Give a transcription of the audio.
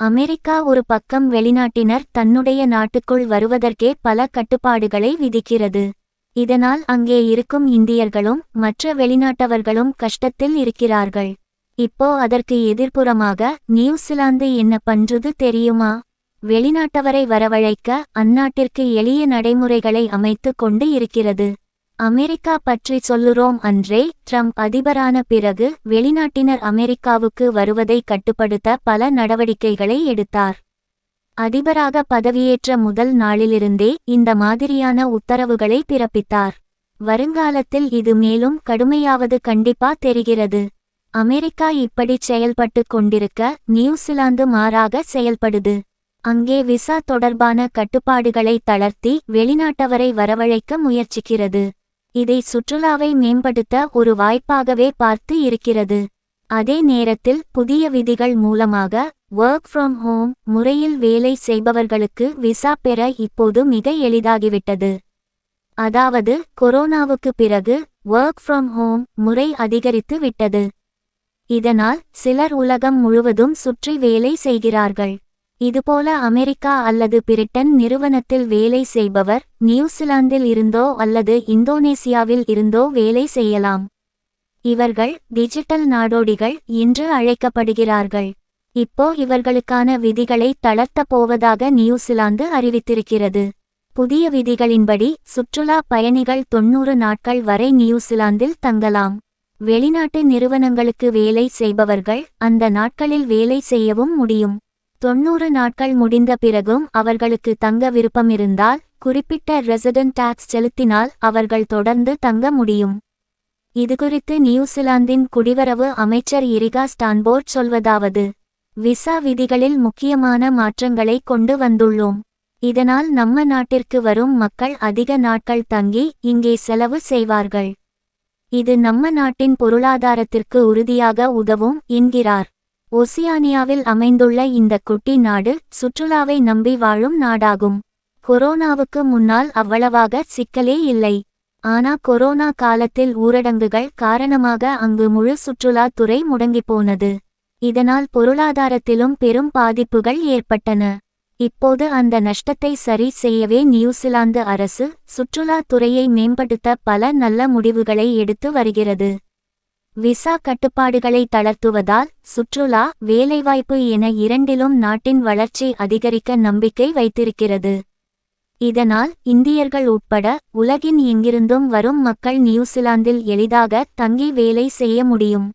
America ஒரு பக்கம் வெளிநாட்டினர் தன்னுடைய நாட்டுக்குள் வருவதற்கே பல கட்டுப்பாடுகளை விதிக்கிறது. இதனால் அங்கே இருக்கும் இந்தியர்களும் மற்ற வெளிநாட்டவர்களும் கஷ்டத்தில் இருக்கிறார்கள். இப்போ அதற்கு எதிர்ப்புறமாக நியூசிலாந்து என்ன பண்றது தெரியுமா? வெளிநாட்டவரை வரவழைக்க அந்நாட்டிற்கு எளிய நடைமுறைகளை அமைத்து கொண்டு இருக்கிறது. அமெரிக்கா பற்றி சொல்லுறோம் அன்றே ட்ரம்ப் அதிபரான பிறகு வெளிநாட்டினர் அமெரிக்காவுக்கு வருவதை கட்டுப்படுத்த பல நடவடிக்கைகளை எடுத்தார். அதிபராக பதவியேற்ற முதல் நாளிலிருந்தே இந்த மாதிரியான உத்தரவுகளை பிறப்பித்தார். வருங்காலத்தில் இது மேலும் கடுமையாவது கண்டிப்பா தெரிகிறது. அமெரிக்கா இப்படி செயல்பட்டு கொண்டிருக்க நியூசிலாந்து மாறாக செயல்படுது. அங்கே விசா தொடர்பான கட்டுப்பாடுகளை தளர்த்தி வெளிநாட்டவரை வரவழைக்க முயற்சிக்கிறது. இதை சுற்றுலாவை மேம்படுத்த ஒரு வாய்ப்பாகவே பார்த்து இருக்கிறது. அதே நேரத்தில் புதிய விதிகள் மூலமாக ஒர்க் ஃப்ரம் ஹோம் முறையில் வேலை செய்பவர்களுக்கு விசா பெற இப்போது மிக எளிதாகிவிட்டது. அதாவது கொரோனாவுக்கு பிறகு ஒர்க் ஃப்ரம் ஹோம் முறை அதிகரித்து விட்டது இதனால் சிலர் உலகம் முழுவதும் சுற்றி வேலை செய்கிறார்கள். இதுபோல அமெரிக்கா அல்லது பிரிட்டன் நிறுவனத்தில் வேலை செய்பவர் நியூசிலாந்தில் இருந்தோ அல்லது இந்தோனேசியாவில் இருந்தோ வேலை செய்யலாம். இவர்கள் டிஜிட்டல் நாடோடிகள் என்று அழைக்கப்படுகிறார்கள். இப்போ இவர்களுக்கான விதிகளை தளர்த்தப் போவதாக நியூசிலாந்து அறிவித்திருக்கிறது. புதிய விதிகளின்படி சுற்றுலா பயணிகள் தொன்னூறு நாட்கள் வரை நியூசிலாந்தில் தங்கலாம். வெளிநாட்டு நிறுவனங்களுக்கு வேலை செய்பவர்கள் அந்த நாட்களில் வேலை செய்யவும் முடியும். தொன்னூறு நாட்கள் முடிந்த பிறகும் அவர்களுக்கு தங்க விருப்பமிருந்தால் குறிப்பிட்ட ரெசிடென்ட் டாக்ஸ் செலுத்தினால் அவர்கள் தொடர்ந்து தங்க முடியும். இதுகுறித்து நியூசிலாந்தின் குடிவரவு அமைச்சர் இரிகா ஸ்டான்போர்ட் சொல்வதாவது விசா விதிகளில் முக்கியமான மாற்றங்களை கொண்டு வந்துள்ளோம். இதனால் நம்ம நாட்டிற்கு வரும் மக்கள் அதிக நாட்கள் தங்கி இங்கே செலவு செய்வார்கள். இது நம்ம நாட்டின் பொருளாதாரத்திற்கு உறுதியாக உதவும் என்கிறார். ஒசியானியாவில் அமைந்துள்ள இந்த குட்டி நாடு சுற்றுலாவை நம்பி வாழும் நாடாகும். கொரோனாவுக்கு முன்னால் அவ்வளவாக சிக்கலே இல்லை. ஆனா கொரோனா காலத்தில் ஊரடங்குகள் காரணமாக அங்கு முழு சுற்றுலாத் துறை முடங்கிப்போனது. இதனால் பொருளாதாரத்திலும் பெரும் பாதிப்புகள் ஏற்பட்டன. இப்போது அந்த நஷ்டத்தை சரி செய்யவே நியூசிலாந்து அரசு சுற்றுலாத் துறையை மேம்படுத்த பல நல்ல முடிவுகளை எடுத்து வருகிறது. விசா கட்டுப்பாடுகளை தளர்த்துவதால் சுற்றுலா வேலைவாய்ப்பு என இரண்டிலும் நாட்டின் வளர்ச்சி அதிகரிக்க நம்பிக்கை வைத்திருக்கிறது. இதனால் இந்தியர்கள் உட்பட உலகின் எங்கிருந்தும் வரும் மக்கள் நியூசிலாந்தில் எளிதாக தங்கி வேலை செய்ய முடியும்.